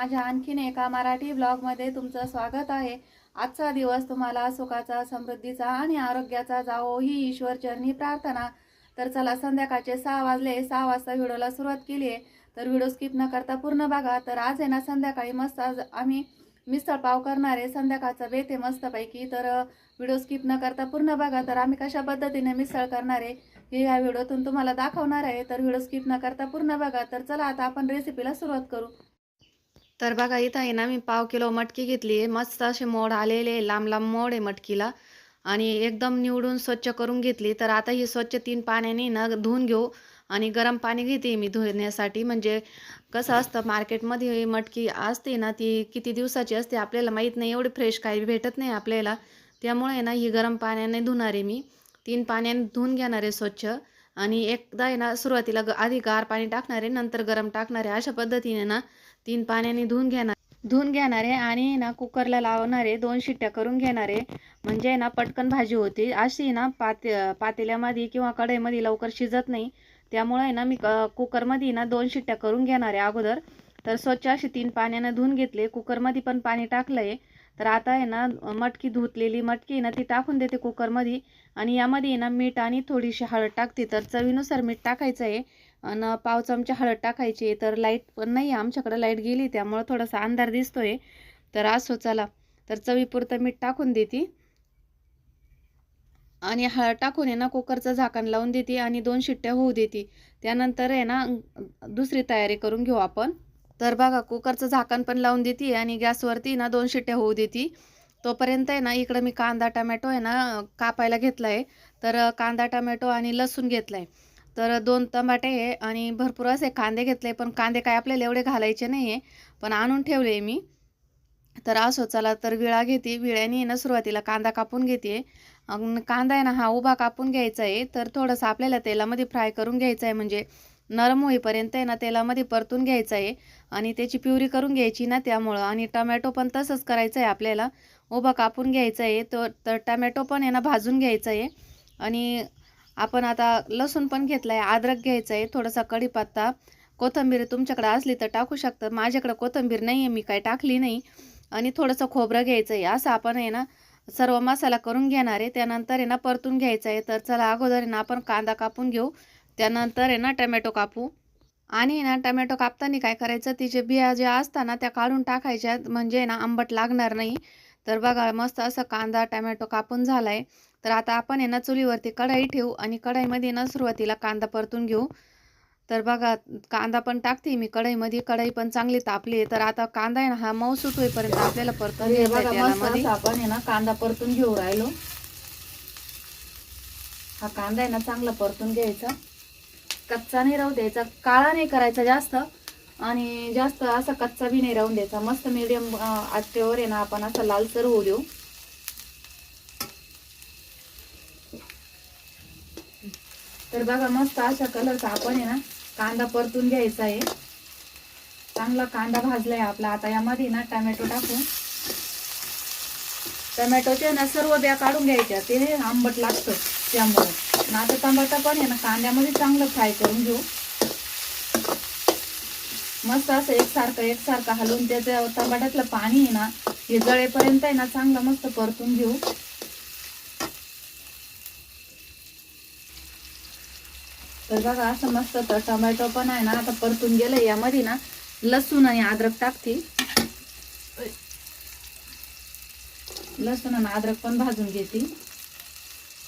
माझ्या आणखीन एका मराठी ब्लॉगमध्ये तुमचं स्वागत आहे. आजचा दिवस तुम्हाला सुखाचा समृद्धीचा आणि आरोग्याचा जावो ही ईश्वर चरणी प्रार्थना. तर चला संध्याकाळचे सहा वाजले सहा वाजता व्हिडिओला सुरुवात केली आहे. तर व्हिडिओ स्किप न करता पूर्ण बघा. तर आज आहे ना संध्याकाळी मस्त आज आम्ही मिसळ पाव करणार आहे. संध्याकाळचा बेत आहे मस्तपैकी. तर व्हिडिओ स्किप न करता पूर्ण बघा. तर आम्ही कशा पद्धतीने मिसळ करणार आहे हे या व्हिडिओतून तुम्हाला दाखवणार आहे. तर व्हिडिओ स्किप न करता पूर्ण बघा. तर चला आता आपण रेसिपीला सुरुवात करू. तर बघा इथं आहे ना मी पाव किलो मटकी घेतली आहे. मस्त असे मोड आलेले लांब लांब मोड आहे मटकीला. आणि एकदम निवडून स्वच्छ करून घेतली. तर आता ही स्वच्छ तीन पाण्याने ना धुवून घेऊ. आणि गरम पाणी घेते मी धुण्यासाठी. म्हणजे कसं असतं मार्केटमध्ये मटकी असते ना ती किती दिवसाची असते आपल्याला माहीत नाही. एवढी फ्रेश काही भेटत नाही आपल्याला. त्यामुळे ना ही गरम पाण्याने धुणार आहे मी. तीन पाण्याने धुवून घेणार आहे स्वच्छ. आणि एकदा आहे ना सुरुवातीला ग आधी गार पाणी टाकणार आहे नंतर गरम टाकणारे अशा पद्धतीने ना तीन पाण्याने धुवून घेणार धुवून घेणारे आणि ना कुकरला लावणारे दोन शिट्ट्या करून घेणारे आहे. म्हणजे ना पटकन भाजी होती. अशी ना पाते पातेल्यामध्ये किंवा कढईमध्ये लवकर शिजत नाही. त्यामुळे आहे ना मी क- कुकरमध्ये ना दोन शिट्ट्या करून घेणार आहे अगोदर. तर स्वच्छ अशी तीन पाण्यानं धुवून घेतले. कुकरमध्ये पण पाणी टाकलं आहे तर आता आहे ना मटकी धुतलेली मटकी आहे ना ती टाकून देते कुकरमध्ये. आणि यामध्ये ना मीठ आणि थोडीशी हळद टाकते. तर चवीनुसार मीठ टाकायचं आहे. आणि पाव चमचा हळद टाकायची आहे. तर लाइट पण नाही आहे आमच्याकडं लाइट गेली त्यामुळं थोडासा अंधार दिसतोय. तर असो चला. तर चवीपुरतं मीठ टाकून देते. आणि हळद टाकून आहे ना कुकरचं झाकण लावून देते. आणि दोन शिट्ट्या होऊ देते. त्यानंतर आहे ना दुसरी तयारी करून घेऊ आपण. तर बघा कुकरचं झाकण पण लावून देते आणि गॅसवरती ना दोन शिट्ट्या होऊ देते. तोपर्यंत आहे ना इकडं मी कांदा टमॅटो आहे ना कापायला घेतला आहे तर कांदा टमॅटो आणि लसूण घेतला आहे तर दोन टमाटे आहे आणि भरपूर असे कांदे घेतले पण कांदे काय आपल्याला एवढे घालायचे नाही आहे पण आणून ठेवले मी. तर असो चला तर विळा घेते. विळ्याने ना सुरुवातीला कांदा कापून घेते. कांदा आहे ना हा उभा कापून घ्यायचा आहे. तर थोडंसं आपल्याला तेलामध्ये फ्राय करून घ्यायचं आहे. म्हणजे नरम होईपर्यंत आहे ना तेलामध्ये परतून घ्यायचं आहे. आणि त्याची प्युरी करून घ्यायची ना त्यामुळं. आणि टमॅटो पण तसंच करायचं आहे आपल्याला. उभा कापून घ्यायचं आहे तो तर टमॅटो पण आहे ना भाजून घ्यायचं आहे आणि आपण आता लसूण पण घेतला आहे अद्रक घ्यायचं आहे थोडासा कढीपत्ता कोथिंबीर तुमच्याकडे असली तर टाकू शकतं. माझ्याकडं कोथिंबीर नाही आहे मी काय टाकली नाही. आणि थोडंसं खोबरं घ्यायचं आहे असं आपण आहे ना सर्व मसाला करून घेणार आहे. त्यानंतर आहे ना परतून घ्यायचं आहे तर चला अगोदर आहे ना आपण कांदा कापून घेऊ. त्यानंतर आहे ना टमॅटो कापू. आणि ना टमॅटो कापताना काय करायचं? तिचे बिया ज्या असतात ना त्या काढून टाकायच्या. म्हणजे ना आंबट लागणार नाही. तर बघा मस्त असं कांदा टमॅटो कापून झाला आहे तर आता आपण आहे ना चुलीवरती कढाई ठेवू आणि कढाईमध्ये ना सुरुवातीला कांदा परतून घेऊ. तर बघा कांदा पण टाकते मी कढईमध्ये. कढई पण चांगली तापली आहे. तर आता कांदा आहे ना हा मऊसूत होईपर्यंत आपल्याला परतून घ्यायचा आपण आहे ना कांदा परतून घेऊ राहिलो. हा कांदा आहे ना चांगला परतून घ्यायचा. कच्चा नाही राहू द्यायचा काळा नाही करायचा जास्त. आणि जास्त असा कच्चा बी नाही राहून द्यायचा. मस्त मिडियम आचेवर आहे ना आपण असा लालसर होऊ देऊ. तर बघा मस्त अशा कलरचा आपण आहे ना कांदा परतून घ्यायचा आहे. चांगला कांदा भाजलाय आपला. आता यामध्ये ना टमॅटो टाकू टमॅटोचे ना सर्व ब्या काढून घ्यायच्या. ते आंबट लागतं त्यामुळे. आणि आता टमाटा पण आहे ना कांद्यामध्ये चांगलं फ्राय करून घेऊ. मस्त असं एकसारखं एकसारखं हलवून त्याचं टमाट्यातलं पाणी आहे ना हे जळेपर्यंत आहे ना चांगलं मस्त परतून घेऊ. तर बघा असं मस्त तर टमॅटो पण आहे ना आता परतून गेलं यामध्ये ना लसूण आणि अद्रक टाकते. लसूण आणि अद्रक पण भाजून घेते.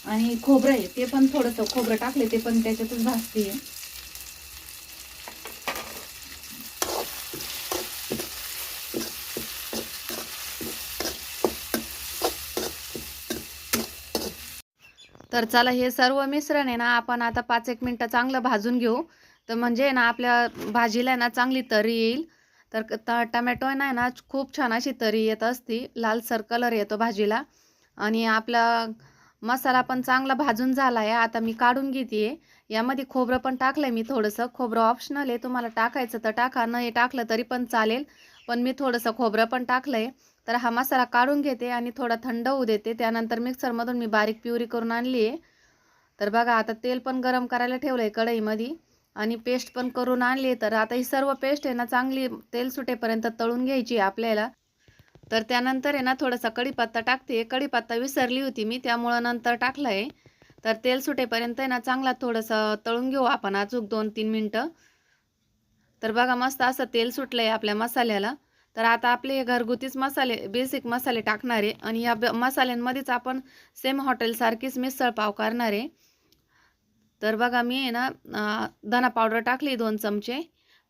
आणि खोबरं आहे ते पण थोडंसं खोबरं टाकले ते पण त्याच्यातच भाजते. तर चला हे सर्व मिश्रण आहे ना आपण आता पाच एक मिनटं चांगलं भाजून घेऊ. तर म्हणजे ना आपल्या भाजीला ना चांगली तरी येईल. तर टमॅटो आहे ना खूप छान अशी तरी येत असती. लालसर कलर येतो भाजीला. आणि आपला मसाला पण चांगला भाजून झाला आहे आता मी काढून घेते यामध्ये खोबरं पण टाकलं आहे मी थोडंसं. खोबरं ऑप्शनल आहे. तुम्हाला टाकायचं तर टाका. नाही टाकलं तरी पण चालेल. पण मी थोडंसं खोबरं पण टाकलं आहे तर हा मसाला काढून घेते आणि थोडा थंड होऊ देते. त्यानंतर मिक्सरमधून मी बारीक प्युरी करून आणली आहे. तर बघा आता तेल पण गरम करायला ठेवलं आहे कढईमध्ये. आणि पेस्ट पण करून आणली तर आता ही सर्व पेस्ट आहे ना चांगली तेल सुटेपर्यंत तळून घ्यायची आहे आपल्याला. तर त्यानंतर आहे ना थोडासा कढीपत्ता टाकते. कढीपत्ता विसरली होती मी त्यामुळं नंतर टाकलं आहे तर तेल सुटेपर्यंत आहे ना चांगला थोडंसं तळून घेऊ आपण अचूक दोन तीन मिनटं. तर बघा मस्त असं तेल सुटलं आहे आपल्या मसाल्याला. तर आता आपले घरगुतीच मसाले बेसिक मसाले टाकणार आहे. आणि या ब मसाल्यांमध्येच आपण सेम हॉटेलसारखीच मिसळ पाव करणार आहे. तर बघा मी आहे ना धना पावडर टाकली दोन चमचे.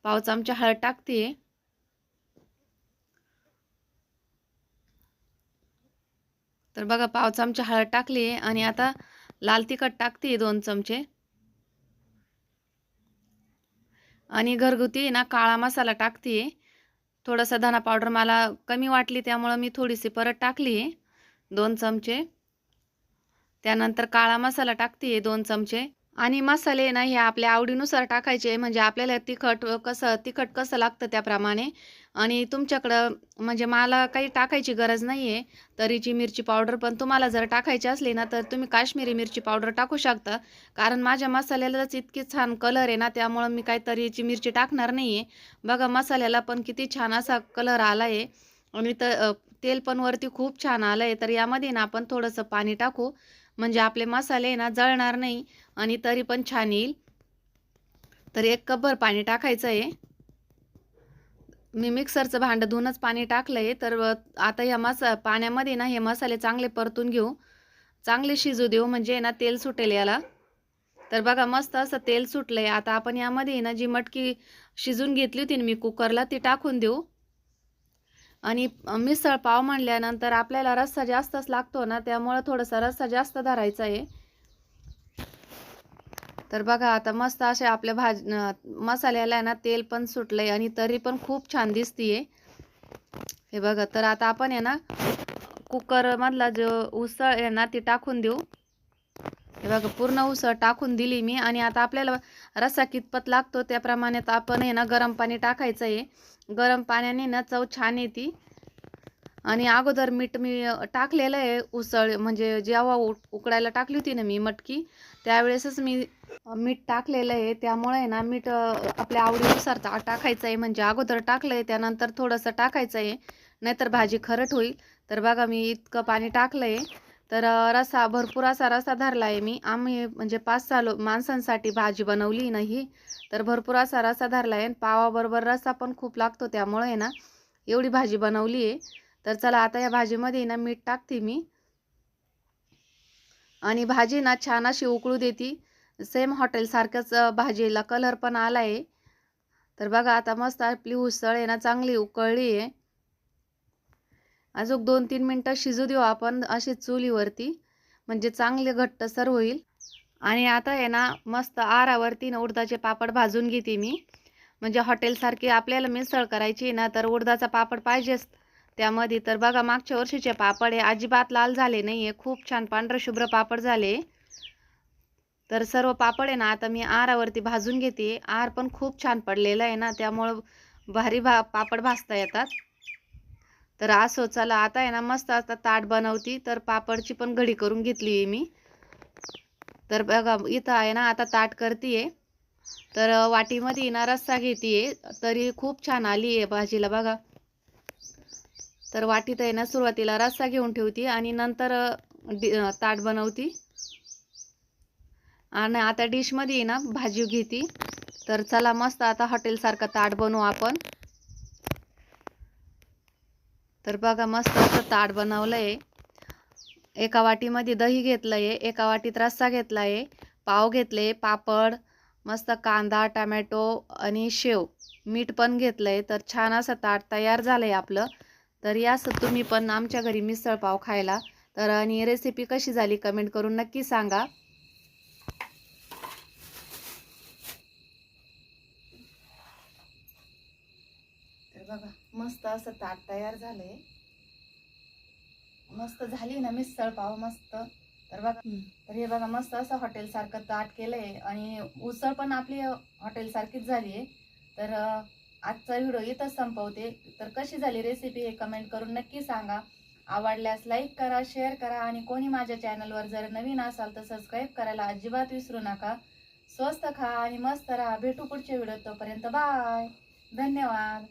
पाव चमचे हळद टाकते तर बघा पाव चमचे हळद टाकली आहे आणि आता लाल तिखट टाकते दोन चमचे. आणि घरगुती ना काळा मसाला टाकते थोडासा धना पावडर मला कमी वाटली त्यामुळं मी थोडीशी परत टाकली आहे दोन चमचे. त्यानंतर काळा मसाला टाकते दोन चमचे. आणि मसाले ना हे आपल्या आवडीनुसार टाकायचे म्हणजे आपल्याला तिखट कसं तिखट कसं लागतं त्याप्रमाणे. आणि तुमच्याकडं म्हणजे मला काही टाकायची गरज नाही आहे तरीची मिरची पावडर पण तुम्हाला जर टाकायची असली ना तर तुम्ही काश्मीरी मिरची पावडर टाकू शकता. कारण माझ्या मसाल्यालाच इतकी छान कलर आहे ना त्यामुळं मी काही तरीची मिरची टाकणार नाही आहे बघा मसाल्याला पण किती छान असा कलर आला आहे आणि तर तेल पण वरती खूप छान आलं आहे तर यामध्ये ना आपण थोडंसं पाणी टाकू. म्हणजे आपले मसाले ना जळणार नाही. आणि तरी पण छान येईल. तर एक कपभर पाणी टाकायचं आहे मी मिक्सरचं भांडं धुवूनच पाणी टाकलं आहे तर आता या मसा पाण्यामध्ये ना हे मसाले चांगले परतून घेऊ. चांगले शिजू देऊ म्हणजे ना तेल सुटेल याला. तर बघा मस्त असं तेल सुटलं आहे आता आपण यामध्ये ना जी मटकी शिजून घेतली होती ना मी कुकरला ती टाकून देऊ. आणि मिसळ पाव म्हणल्यानंतर आपल्याला रस्सा जास्तच लागतो ना त्यामुळं थोडासा रस्सा जास्त धरायचा आहे. तर बघा आता मस्त असे आपल्या भाज मसाल्याला ना तेल पण सुटलंय आणि तरी पण खूप छान दिसतीये. हे बघा तर आता आपण आहे ना कुकरमधला जो उसळ आहे ना ती टाकून देऊ. हे बघा पूर्ण उसळ टाकून दिली मी आणि आता आपल्याला रस्सा कितपत लागतो त्याप्रमाणे आपण आहे ना गरम पाणी टाकायचं आहे गरम पाण्याने ना चव छान येते. आणि अगोदर मीठ मी टाकलेलं आहे उसळ म्हणजे जेव्हा उकडायला टाकली होती ना मी मटकी त्यावेळेसच मी मीठ टाकलेलं आहे. त्यामुळे आहे ना मीठ आपल्या आवडीनुसार टाकायचं आहे. म्हणजे अगोदर टाकलं आहे त्यानंतर थोडंसं टाकायचं आहे. नाहीतर भाजी खरट होईल. तर बघा मी इतकं पाणी टाकलं आहे तर रसा भरपूर असा रसा धरला आहे मी. आम्ही म्हणजे पाच सहा लो माणसांसाठी भाजी बनवली नाही तर भरपूर असा रसा धरला आहे. पावाबरोबर रसा पण खूप लागतो. त्यामुळे आहे ना एवढी भाजी बनवली आहे. तर चला आता या भाजीमध्ये ना मीठ टाकते मी. आणि भाजी ना छान अशी उकळू देते. सेम हॉटेलसारखंच भाजीला कलर पण आला आहे. तर बघा आता मस्त आपली उसळ आहे ना चांगली उकळली आहे. अजून दोन तीन मिनटं शिजू देऊ आपण अशी चुलीवरती. म्हणजे चांगले घट्टसर होईल. आणि आता आहे ना मस्त आरावरती ना उडदाचे पापड भाजून घेते मी. म्हणजे हॉटेलसारखी आपल्याला मिसळ करायची ना तर उडदाचा पापड पाहिजेच. त्यामध्ये तर बघा मागच्या वर्षीचे पापड हे अजिबात लाल झाले नाही आहे खूप छान पांढरं शुभ्र पापड झाले. तर सर्व पापड आहे ना आता मी आरावरती भाजून घेते. आर पण खूप छान पडलेला आहे ना त्यामुळं भारी भा पापड भाजता येतात. तर असो चला आता आहे ना मस्त आता ताट बनवती. तर पापडची पण घडी करून घेतली आहे मी. तर बघा इथं आहे ना आता ताट करते तर वाटीमध्ये ना रस्सा घेते तरी खूप छान आली आहे भाजीला बघा. तर वाटीत आहे ना सुरुवातीला रस्सा घेऊन ठेवती आणि नंतर ताट बनवती. आणि आता डिशमध्ये ना भाजी घेती. तर चला मस्त आता हॉटेलसारखं ताट बनवू आपण. तर बघा मस्त असं ताट बनवलं आहे एका वाटीमध्ये दही घेतलं आहे एका वाटीत रस्सा घेतला आहे पाव घेतले पापड मस्त कांदा टमॅटो आणि शेव. मीठ पण घेतलं आहे तर छान असं ताट तयार झालं आहे आपलं. तर यास तुम्ही पण आमच्या घरी मिसळ पाव खायला. तर आणि रेसिपी कशी झाली कमेंट करून नक्की सांगा. तर बघा मस्त असं ताट तयार झालंय. मस्त झाली ना मिसळ पाव मस्त. तर बघा तर हे बघा मस्त असं हॉटेल सारखं ताट केलंय. आणि उसळ पण आपली हॉटेल सारखीच झाली आहे तर आजचा व्हिडिओ इथंच संपवते. तर कशी झाली रेसिपी हे कमेंट करून नक्की सांगा. आवडल्यास लाईक करा शेअर करा आणि कोणी माझ्या चॅनलवर जर नवीन असाल तर सबस्क्राईब करायला अजिबात विसरू नका. स्वस्त खा आणि मस्त राहा. भेटू पुढच्या व्हिडिओ तोपर्यंत बाय धन्यवाद.